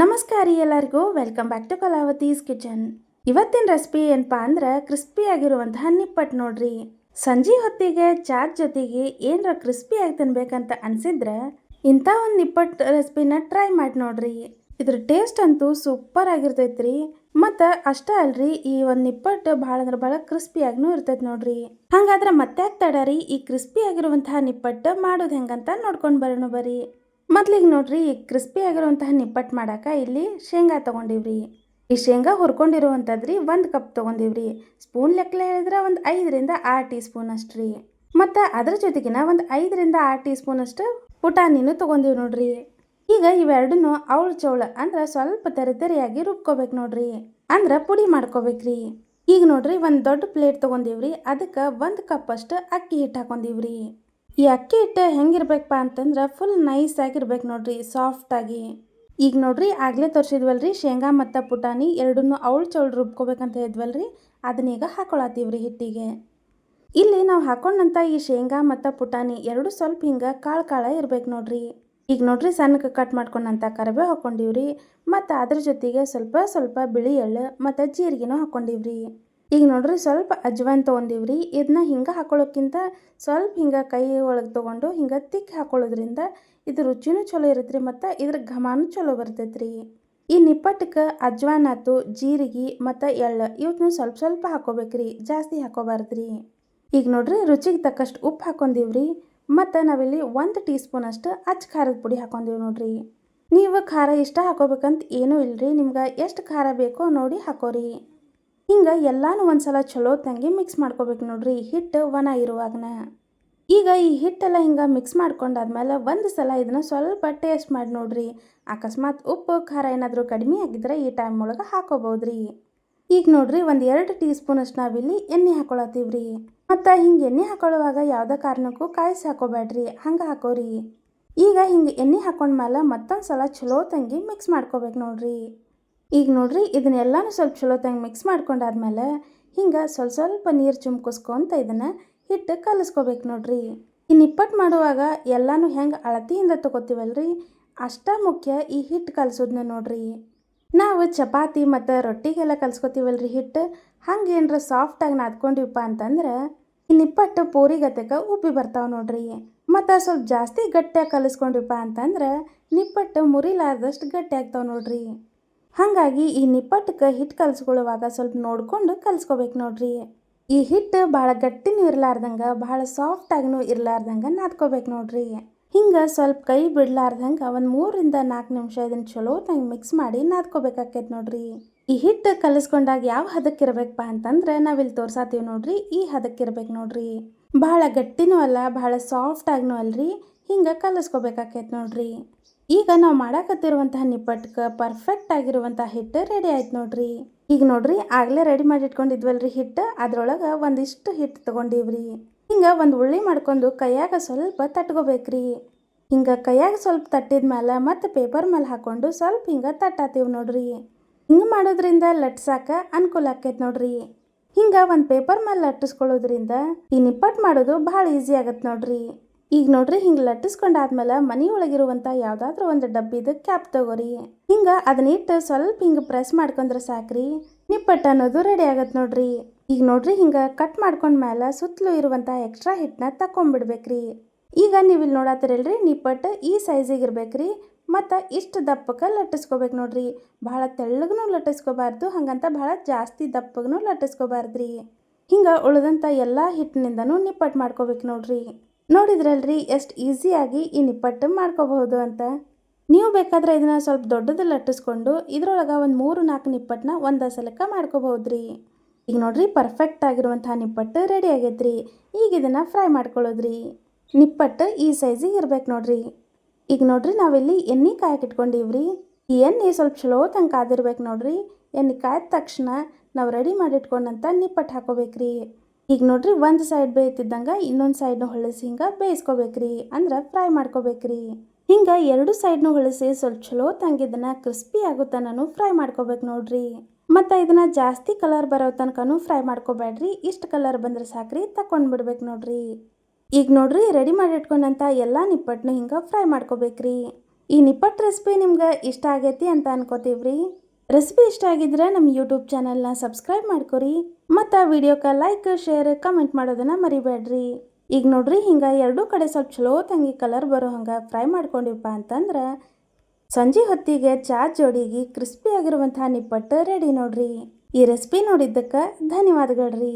ನಮಸ್ಕಾರ ಎಲ್ಲರಿಗೂ. Welcome back to Kalavathi's kitchen ಇವತ್ತಿನ ರೆಸಿಪಿ ಏನಪ್ಪಾ ಅಂದ್ರೆ ಕ್ರಿಸ್ಪಿ ಆಗಿರುವಂತಹ ನಿಪ್ಪಟ್ಟು ನೋಡ್ರಿ. ಸಂಜೆ ಹೊತ್ತಿಗೆ ಚಾಟ್ ಜೊತೆಗೆ ಏನರ ಕ್ರಿಸ್ಪಿ ಆಗಿ ತಿನ್ಬೇಕಂತ ಅನ್ಸಿದ್ರೆ ಇಂಥ ಒಂದು ನಿಪ್ಪಟ್ಟು ರೆಸಿಪಿನ ಟ್ರೈ ಮಾಡಿ ನೋಡ್ರಿ. ಇದ್ರ ಟೇಸ್ಟ್ ಅಂತೂ ಸೂಪರ್ ಆಗಿರ್ತೈತ್ರಿ. ಮತ್ತು ಅಷ್ಟೇ ಅಲ್ರಿ ಈ ಒಂದು ನಿಪ್ಪಟ್ಟು ಭಾಳ ಅಂದ್ರೆ ಭಾಳ ಕ್ರಿಸ್ಪಿಯಾಗೂ ಇರ್ತೈತೆ ನೋಡ್ರಿ. ಹಂಗಾದ್ರೆ ಮತ್ತೆ ತಡರಿ ಈ ಕ್ರಿಸ್ಪಿ ಆಗಿರುವಂತಹ ನಿಪ್ಪಟ್ಟು ಮಾಡೋದು ಹೆಂಗಂತ ನೋಡ್ಕೊಂಡು ಬರೋಣ ಬರ್ರಿ. ಮೊದ್ಲಿಗೆ ನೋಡ್ರಿ ಕ್ರಿಸ್ಪಿ ಆಗಿರುವಂತಹ ನಿಪ್ಪಟ್ಟು ಮಾಡಾಕ ಇಲ್ಲಿ ಶೇಂಗಾ ತೊಗೊಂಡಿವ್ರಿ. ಈ ಶೇಂಗಾ ಹುರ್ಕೊಂಡಿರುವಂಥದ್ರಿ ಒಂದು ಕಪ್ ತೊಗೊಂಡಿವ್ರಿ. ಸ್ಪೂನ್ ಲೆಕ್ಕಲ ಹೇಳಿದ್ರೆ ಒಂದು ಐದರಿಂದ ಆರು ಟೀ ಸ್ಪೂನ್ ಅಷ್ಟು ರೀ ಮತ್ತು ಅದ್ರ ಜೊತೆಗಿನ ಒಂದು ಐದರಿಂದ ಆರು ಟೀ ಸ್ಪೂನ್ ಅಷ್ಟು ಪುಟಾಣಿನೂ ತೊಗೊಂಡಿವಿ ನೋಡ್ರಿ. ಈಗ ಇವೆರಡನ್ನು ಅವಳ ಚೌಳ ಅಂದ್ರೆ ಸ್ವಲ್ಪ ತೆರೆ ತೆರೆಯಾಗಿ ರುಬ್ಕೋಬೇಕು ನೋಡ್ರಿ. ಅಂದ್ರೆ ಪುಡಿ ಮಾಡ್ಕೋಬೇಕ್ರಿ. ಈಗ ನೋಡ್ರಿ ಒಂದು ದೊಡ್ಡ ಪ್ಲೇಟ್ ತೊಗೊಂಡಿವ್ರಿ. ಅದಕ್ಕೆ ಒಂದು ಕಪ್ ಅಷ್ಟು ಅಕ್ಕಿ ಹಿಟ್ಟು ಹಾಕೊಂಡಿವ್ರಿ. ಈ ಅಕ್ಕಿ ಹಿಟ್ಟು ಹೆಂಗಿರ್ಬೇಕಪ್ಪ ಅಂತಂದ್ರೆ ಫುಲ್ ನೈಸ್ ಆಗಿರ್ಬೇಕು ನೋಡ್ರಿ ಸಾಫ್ಟಾಗಿ ಈಗ ನೋಡ್ರಿ ಆಗಲೇ ತೋರಿಸಿದ್ವಲ್ರಿ, ಶೇಂಗಾ ಮತ್ತು ಪುಟಾಣಿ ಎರಡನ್ನೂ ಅವಳು ಚೌಳು ರುಬ್ಕೋಬೇಕಂತ ಹೇಳಿದ್ವಲ್ರಿ ಅದನ್ನೀಗ ಹಾಕೊಳತ್ತೀವ್ರಿ ಹಿಟ್ಟಿಗೆ. ಇಲ್ಲಿ ನಾವು ಹಾಕೊಂಡಂಥ ಈ ಶೇಂಗಾ ಮತ್ತು ಪುಟಾಣಿ ಎರಡು ಸ್ವಲ್ಪ ಹಿಂಗೆ ಕಾಳು ಕಾಳ ಇರ್ಬೇಕು ನೋಡ್ರಿ. ಈಗ ನೋಡ್ರಿ ಸಣ್ಣಕ್ಕೆ ಕಟ್ ಮಾಡ್ಕೊಂಡಂಥ ಕರಿಬೇವು ಹಾಕೊಂಡಿವ್ರಿ, ಮತ್ತು ಅದ್ರ ಜೊತೆಗೆ ಸ್ವಲ್ಪ ಸ್ವಲ್ಪ ಬಿಳಿ ಎಳ್ಳು ಮತ್ತು ಜೀರಿಗೆನೂ ಹಾಕೊಂಡಿವ್ರಿ. ಈಗ ನೋಡ್ರಿ ಸ್ವಲ್ಪ ಅಜ್ವಾನ್ ರೀ ಇದನ್ನ ಹಿಂಗೆ ಹಾಕೊಳ್ಳೋಕ್ಕಿಂತ ಸ್ವಲ್ಪ ಹಿಂಗೆ ಕೈ ಒಳಗೆ ತೊಗೊಂಡು ಹಿಂಗೆ ತಿಕ್ಕಿ ಹಾಕೊಳ್ಳೋದ್ರಿಂದ ಇದು ರುಚಿನೂ ಚಲೋ ಇರುತ್ತೆ ಮತ್ತು ಇದ್ರ ಘಮನೂ ಚಲೋ ಬರ್ತೈತೆ ರೀ ಈ ನಿಪ್ಪಟ್ಟಕ್ಕೆ ಅಜ್ವಾನ್ ಆತು, ಜೀರಿಗೆ ಮತ್ತು ಎಳ್ಳು ಇವತ್ತು ಸ್ವಲ್ಪ ಸ್ವಲ್ಪ ಹಾಕೋಬೇಕ್ರಿ, ಜಾಸ್ತಿ ಹಾಕೋಬಾರ್ದ್ರಿ. ಈಗ ನೋಡ್ರಿ ರುಚಿಗೆ ತಕ್ಕಷ್ಟು ಉಪ್ಪು ಹಾಕೊಂಡಿವ್ರಿ, ಮತ್ತು ನಾವಿಲ್ಲಿ ಒಂದು ಟೀ ಸ್ಪೂನ್ ಅಷ್ಟು ಅಚ್ಚ ಖಾರದ ಪುಡಿ ಹಾಕೊಂಡಿವಿ ನೋಡ್ರಿ. ನೀವು ಖಾರ ಇಷ್ಟ ಹಾಕೋಬೇಕಂತ ಏನೂ ಇಲ್ಲರಿ ನಿಮ್ಗೆ ಎಷ್ಟು ಖಾರ ಬೇಕೋ ನೋಡಿ ಹಾಕೋರಿ. ಹಿಂಗೆ ಎಲ್ಲಾನು ಒಂದ್ಸಲ ಚಲೋ ತಂಗಿ ಮಿಕ್ಸ್ ಮಾಡ್ಕೋಬೇಕು ನೋಡ್ರಿ ಹಿಟ್ಟು ಒಣ ಇರುವಾಗನ. ಈಗ ಈ ಹಿಟ್ಟೆಲ್ಲ ಹಿಂಗೆ ಮಿಕ್ಸ್ ಮಾಡ್ಕೊಂಡಾದ್ಮೇಲೆ ಒಂದು ಸಲ ಇದನ್ನ ಸ್ವಲ್ಪ ಟೇಸ್ಟ್ ಮಾಡಿ ನೋಡ್ರಿ. ಅಕಸ್ಮಾತ್ ಉಪ್ಪು, ಖಾರ ಏನಾದರೂ ಕಡಿಮೆ ಆಗಿದ್ರೆ ಈ ಟೈಮ್ ಒಳಗೆ ಹಾಕೋಬೋದ್ರಿ ಈಗ ನೋಡ್ರಿ ಒಂದು ಎರಡು ಟೀ ಸ್ಪೂನಷ್ಟು ನಾವಿಲ್ಲಿ ಎಣ್ಣೆ ಹಾಕೊಳತ್ತೀವ್ರಿ. ಮತ್ತು ಹಿಂಗೆ ಎಣ್ಣೆ ಹಾಕೊಳ್ಳುವಾಗ ಯಾವುದೇ ಕಾರಣಕ್ಕೂ ಕಾಯಿಸಿ ಹಾಕೋಬೇಡ್ರಿ ಹಂಗೆ ಹಾಕೋರಿ. ಈಗ ಹಿಂಗೆ ಎಣ್ಣೆ ಹಾಕೊಂಡ್ಮೇಲೆ ಮತ್ತೊಂದು ಸಲ ಚಲೋ ತಂಗಿ ಮಿಕ್ಸ್ ಮಾಡ್ಕೋಬೇಕು ನೋಡ್ರಿ. ಈಗ ನೋಡ್ರಿ, ಇದನ್ನೆಲ್ಲಾನು ಸ್ವಲ್ಪ ಚಲೋ ಮಿಕ್ಸ್ ಮಿಕ್ಸ್ ಮಾಡ್ಕೊಂಡಾದ್ಮೇಲೆ ಹಿಂಗೆ ಸ್ವಲ್ಪ ಸ್ವಲ್ಪ ನೀರು ಚುಮ್ಕಿಸ್ಕೊಂತ ಇದನ್ನು ಹಿಟ್ಟು ಕಲಿಸ್ಕೋಬೇಕು ನೋಡ್ರಿ. ಈ ನಿಪ್ಪಟ್ಟು ಮಾಡುವಾಗ ಎಲ್ಲಾನು ಹೆಂಗೆ ಅಳತಿಯಿಂದ ತಗೋತೀವಲ್ರಿ? ಅಷ್ಟ ಮುಖ್ಯ ಈ ಹಿಟ್ಟು ಕಲಿಸೋದನ್ನ ನೋಡ್ರಿ. ನಾವು ಚಪಾತಿ ಮತ್ತು ರೊಟ್ಟಿಗೆಲ್ಲ ಕಲಿಸ್ಕೋತೀವಲ್ರಿ ಹಿಟ್ಟು ಹಂಗೆ ಏನರ ಸಾಫ್ಟಾಗಿ ನಾದ್ಕೊಂಡಿವಪ್ಪ ಅಂತಂದ್ರೆ ಈ ನಿಪ್ಪಟ್ಟು ಪೂರಿಗತೆಕ ಉಬ್ಬಿ ಬರ್ತಾವೆ ನೋಡ್ರಿ. ಮತ್ತು ಸ್ವಲ್ಪ ಜಾಸ್ತಿ ಗಟ್ಟಿಯಾಗಿ ಕಲಿಸ್ಕೊಂಡಿವಪ್ಪ ಅಂತಂದ್ರೆ ನಿಪ್ಪಟ್ಟು ಮುರಿಲಾರ್ದಷ್ಟು ಗಟ್ಟಿ ಆಗ್ತಾವೆ ನೋಡ್ರಿ. ಹಾಗಾಗಿ ಈ ನಿಪ್ಪಟ್ಟಕ್ಕೆ ಹಿಟ್ಟು ಕಲಿಸ್ಕೊಳ್ಳುವಾಗ ಸ್ವಲ್ಪ ನೋಡ್ಕೊಂಡು ಕಲಿಸ್ಕೋಬೇಕು ನೋಡ್ರಿ. ಈ ಹಿಟ್ಟು ಭಾಳ ಗಟ್ಟಿನೂ ಇರಲಾರ್ದಂಗೆ ಭಾಳ ಸಾಫ್ಟಾಗಿನೂ ಇರಲಾರ್ದಂಗೆ ನಾದ್ಕೋಬೇಕು ನೋಡ್ರಿ. ಹಿಂಗೆ ಸ್ವಲ್ಪ ಕೈ ಬಿಡ್ಲಾರ್ದಂಗೆ ಒಂದು ಮೂರಿಂದ ನಾಲ್ಕು ನಿಮಿಷ ಇದನ್ನು ಚಲೋ ತಂಗೆ ಮಿಕ್ಸ್ ಮಾಡಿ ನಾದ್ಕೋಬೇಕಾಕೈತೆ ನೋಡ್ರಿ. ಈ ಹಿಟ್ಟು ಕಲಿಸ್ಕೊಂಡಾಗ ಯಾವ ಹದಕ್ಕೆ ಹದಕ್ಕಿರ್ಬೇಕಪ್ಪ ಅಂತಂದ್ರೆ ನಾವಿಲ್ಲಿ ತೋರ್ಸಾತೀವಿ ನೋಡ್ರಿ, ಈ ಹದಕ್ಕೆ ಹದಕ್ಕಿರ್ಬೇಕು ನೋಡ್ರಿ. ಭಾಳ ಗಟ್ಟಿನೂ ಅಲ್ಲ, ಭಾಳ ಸಾಫ್ಟಾಗಿನೂ ಅಲ್ರಿ, ಹಿಂಗೆ ಕಲಿಸ್ಕೋಬೇಕಾಕೈತೆ ನೋಡ್ರಿ. ಈಗ ನಾವು ಮಾಡಾಕತ್ತಿರುವಂತಹ ನಿಪ್ಪಟ್ಕ ಪರ್ಫೆಕ್ಟ್ ಆಗಿರುವಂತಹ ಹಿಟ್ಟು ರೆಡಿ ಆಯ್ತು ನೋಡ್ರಿ. ಈಗ ನೋಡ್ರಿ ಆಗಲೇ ರೆಡಿ ಮಾಡಿ ಇಟ್ಕೊಂಡಿದ್ವಲ್ರಿ ಹಿಟ್ಟು. ಅದ್ರೊಳಗೆ ಒಂದಿಷ್ಟು ಹಿಟ್ಟು ತಗೊಂಡಿವ್ರಿ. ಹಿಂಗೆ ಒಂದು ಉಳ್ಳಿ ಮಾಡ್ಕೊಂಡು ಕೈಯಾಗ ಸ್ವಲ್ಪ ತಟ್ಕೋಬೇಕ್ರಿ. ಹಿಂಗೆ ಕೈಯಾಗ ಸ್ವಲ್ಪ ತಟ್ಟಿದ ಮೇಲೆ ಮತ್ತು ಪೇಪರ್ ಮೇಲೆ ಹಾಕೊಂಡು ಸ್ವಲ್ಪ ಹಿಂಗೆ ತಟ್ಟಾತೀವಿ ನೋಡ್ರಿ. ಹಿಂಗೆ ಮಾಡೋದ್ರಿಂದ ಲಟ್ಸಾಕ ಅನುಕೂಲ ಆಕೈತೆ ನೋಡ್ರಿ. ಹಿಂಗೆ ಒಂದು ಪೇಪರ್ ಮೇಲೆ ಲಟ್ಟಿಸ್ಕೊಳ್ಳೋದ್ರಿಂದ ಈ ನಿಪ್ಪಟ್ಟು ಮಾಡೋದು ಭಾಳ ಈಸಿ ಆಗತ್ತೆ ನೋಡ್ರಿ. ಈಗ ನೋಡ್ರಿ ಹಿಂಗೆ ಲಟ್ಟಿಸ್ಕೊಂಡಾದ್ಮೇಲೆ ಮನೆ ಒಳಗಿರುವಂಥ ಯಾವುದಾದ್ರೂ ಒಂದು ಡಬ್ಬಿದು ಕ್ಯಾಪ್ ತಗೋರಿ. ಹಿಂಗೆ ಅದನ್ನಿಟ್ಟು ಸ್ವಲ್ಪ ಹಿಂಗೆ ಪ್ರೆಸ್ ಮಾಡ್ಕೊಂಡ್ರೆ ಸಾಕ್ರಿ. ನಿಪ್ಪಟ್ಟು ಅನ್ನೋದು ರೆಡಿ ಆಗತ್ತೆ ನೋಡ್ರಿ. ಈಗ ನೋಡ್ರಿ ಹಿಂಗೆ ಕಟ್ ಮಾಡ್ಕೊಂಡ್ಮೇಲೆ ಸುತ್ತಲೂ ಇರುವಂಥ ಎಕ್ಸ್ಟ್ರಾ ಹಿಟ್ಟನ್ನ ತಕೊಂಡ್ಬಿಡ್ಬೇಕ್ರಿ ಈಗ ನೀವು ಇಲ್ಲಿ ನೋಡತ್ತಿರಲ್ರಿ ನಿಪ್ಪಟ್ಟು ಈ ಸೈಜಿಗೆ ಇರ್ಬೇಕ್ರಿ. ಮತ್ತು ಇಷ್ಟು ದಪ್ಪಕ್ಕೆ ಲಟ್ಟಿಸ್ಕೋಬೇಕು ನೋಡ್ರಿ. ಭಾಳ ತೆಳ್ಳಗೂ ಲಟ್ಟಿಸ್ಕೋಬಾರ್ದು, ಹಾಗಂತ ಭಾಳ ಜಾಸ್ತಿ ದಪ್ಪಗೂ ಲಟ್ಟಿಸ್ಕೋಬಾರ್ದ್ರಿ. ಹಿಂಗೆ ಉಳಿದಂಥ ಎಲ್ಲ ಹಿಟ್ಟಿನಿಂದನೂ ನಿಪ್ಪಟ್ಟು ಮಾಡ್ಕೋಬೇಕು ನೋಡ್ರಿ. ನೋಡಿದ್ರಲ್ರಿ, ಎಷ್ಟು ಈಸಿಯಾಗಿ ಈ ನಿಪ್ಪಟ್ಟು ಮಾಡ್ಕೋಬಹುದು ಅಂತ. ನೀವು ಬೇಕಾದ್ರೆ ಇದನ್ನ ಸ್ವಲ್ಪ ದೊಡ್ಡದು ಲಟ್ಟಿಸ್ಕೊಂಡು ಇದ್ರೊಳಗೆ ಒಂದು ಮೂರು ನಾಲ್ಕು ನಿಪ್ಪಟ್ಟನ್ನ ಒಂದೇ ಸಲಕ್ಕೆ ಮಾಡ್ಕೋಬಹುದ್ರಿ. ಈಗ ನೋಡ್ರಿ ಪರ್ಫೆಕ್ಟ್ ಆಗಿರುವಂತಹ ನಿಪ್ಪಟ್ಟು ರೆಡಿ ಆಗೈತ್ರಿ. ಈಗ ಇದನ್ನು ಫ್ರೈ ಮಾಡ್ಕೊಳ್ಳೋದ್ರಿ. ನಿಪ್ಪಟ್ಟು ಈ ಸೈಜಿಗೆ ಇರ್ಬೇಕು ನೋಡ್ರಿ. ಈಗ ನೋಡ್ರಿ, ನಾವಿಲ್ಲಿ ಎಣ್ಣೆ ಕಾಯಕ್ಕೆ ಇಟ್ಕೊಂಡಿವ್ರಿ ಈ ಎಣ್ಣೆ ಸ್ವಲ್ಪ ಚಲೋ ತನಕ ಆದಿರ್ಬೇಕು ನೋಡ್ರಿ. ಎಣ್ಣೆ ಕಾಯ್ದ ತಕ್ಷಣ ನಾವು ರೆಡಿ ಮಾಡಿ ಇಟ್ಕೊಂಡಂತ ನಿಪ್ಪಟ್ಟು ಹಾಕೋಬೇಕ್ರಿ. ಈಗ ನೋಡ್ರಿ, ಒಂದು ಸೈಡ್ ಬೇಯ್ತಿದ್ದಂಗೆ, ಇನ್ನೊಂದು ಸೈಡ್ನು ಹೊಳಸಿ ಹಿಂಗೆ ಬೇಯಿಸ್ಕೋಬೇಕ್ರಿ. ಅಂದ್ರೆ ಫ್ರೈ ಮಾಡ್ಕೋಬೇಕ್ರಿ. ಹಿಂಗೆ ಎರಡು ಸೈಡ್ನು ಹೊಳಸಿ ಸ್ವಲ್ಪ ಚಲೋ ತಂಗಿದನ್ನ ಕ್ರಿಸ್ಪಿ ಆಗೋ ತನಕ ಫ್ರೈ ಮಾಡ್ಕೋಬೇಕು ನೋಡ್ರಿ. ಮತ್ತು ಇದನ್ನ ಜಾಸ್ತಿ ಕಲರ್ ಬರೋ ತನಕನೂ ಫ್ರೈ ಮಾಡ್ಕೋಬೇಡ್ರಿ ಇಷ್ಟು ಕಲರ್ ಬಂದ್ರೆ ಸಾಕ್ರಿ, ತಕೊಂಡು ಬಿಡ್ಬೇಕು ನೋಡ್ರಿ. ಈಗ ನೋಡ್ರಿ ರೆಡಿ ಮಾಡಿ ಇಟ್ಕೊಂಡಂತ ಎಲ್ಲ ನಿಪ್ಪಟ್ಟನ್ನು ಹಿಂಗೆ ಫ್ರೈ ಮಾಡ್ಕೋಬೇಕ್ರಿ. ಈ ನಿಪ್ಪಟ್ಟು ರೆಸಿಪಿ ನಿಮ್ಗೆ ಇಷ್ಟ ಆಗೈತಿ ಅಂತ ಅನ್ಕೋತೀವ್ರಿ. ರೆಸಿಪಿ ಇಷ್ಟ ಆಗಿದ್ರೆ ನಮ್ಮ ಯೂಟ್ಯೂಬ್ ಚಾನಲ್ನ ಸಬ್ಸ್ಕ್ರೈಬ್ ಮಾಡ್ಕೊರಿ. ಮತ್ತು ವಿಡಿಯೋಕ್ಕೆ ಲೈಕ್ ಶೇರ್ ಕಮೆಂಟ್ ಮಾಡೋದನ್ನ ಮರಿಬೇಡ್ರಿ. ಈಗ ನೋಡ್ರಿ, ಹಿಂಗೆ ಎರಡೂ ಕಡೆ ಸ್ವಲ್ಪ ಚಲೋ ತಂಗಿ ಕಲರ್ ಬರೋ ಹಂಗೆ ಫ್ರೈ ಮಾಡ್ಕೊಂಡಿವಪ್ಪ ಅಂತಂದ್ರೆ ಸಂಜೆ ಹೊತ್ತಿಗೆ ಚಾ ಜೋಡಿಗೆ ಕ್ರಿಸ್ಪಿ ಆಗಿರುವಂಥ ನಿಪ್ಪಟ್ಟು ರೆಡಿ ನೋಡ್ರಿ. ಈ ರೆಸಿಪಿ ನೋಡಿದ್ದಕ್ಕೆ ಧನ್ಯವಾದಗಳ್ರಿ.